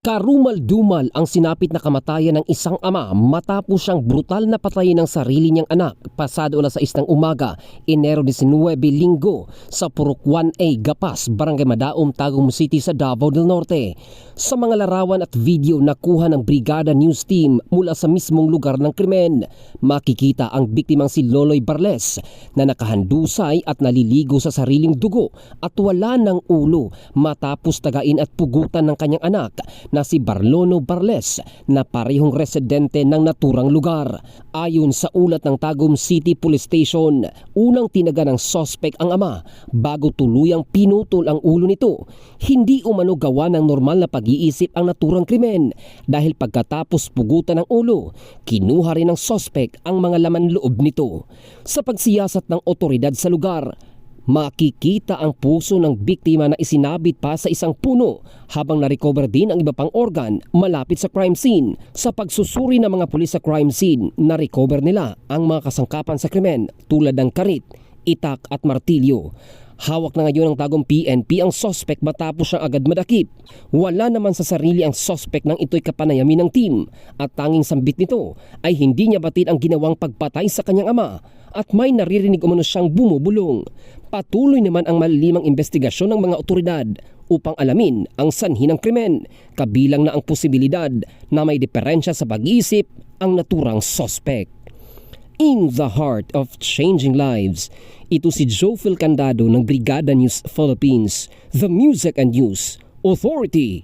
Karumal-dumal ang sinapit na kamatayan ng isang ama matapos siyang brutal na patayin ng sarili niyang anak. Pasado alas 6 ng umaga, Enero 19, Linggo sa Purok 1A, Gapas, Barangay Madaom, Tagum City sa Davao del Norte. Sa mga larawan at video na kuha ng Brigada News Team mula sa mismong lugar ng krimen, makikita ang biktimang si Loloy Barles na nakahandusay at naliligo sa sariling dugo at wala ng ulo matapos tagain at pugutan ng kanyang anak na si Barlono Barles na parehong residente ng naturang lugar. Ayon sa ulat ng Tagum City Police Station, unang tinaga ng sospek ang ama bago tuluyang pinutol ang ulo nito. Hindi umano gawa ng normal na pag-iisip ang naturang krimen dahil pagkatapos pugutan ng ulo, kinuha rin ng sospek ang mga laman loob nito. Sa pagsiyasat ng otoridad sa lugar, makikita ang puso ng biktima na isinabit pa sa isang puno habang na-recover din ang iba pang organ malapit sa crime scene. Sa pagsusuri ng mga pulis sa crime scene, na-recover nila ang mga kasangkapan sa krimen tulad ng karit, itak at martilyo. Hawak na ngayon ng tagong PNP ang sospek matapos siyang agad madakip. Wala naman sa sarili ang sospek nang ito'y kapanayamin ng team at tanging sambit nito ay hindi niya batid ang ginawang pagpatay sa kanyang ama at may naririnig umano siyang bumubulong. Patuloy naman ang malilimang investigasyon ng mga otoridad upang alamin ang sanhi ng krimen, kabilang na ang posibilidad na may diferensya sa pag-iisip ang naturang sospek in the heart of changing lives. Ito si Joe Candado ng Brigada News Philippines, The Music and News Authority.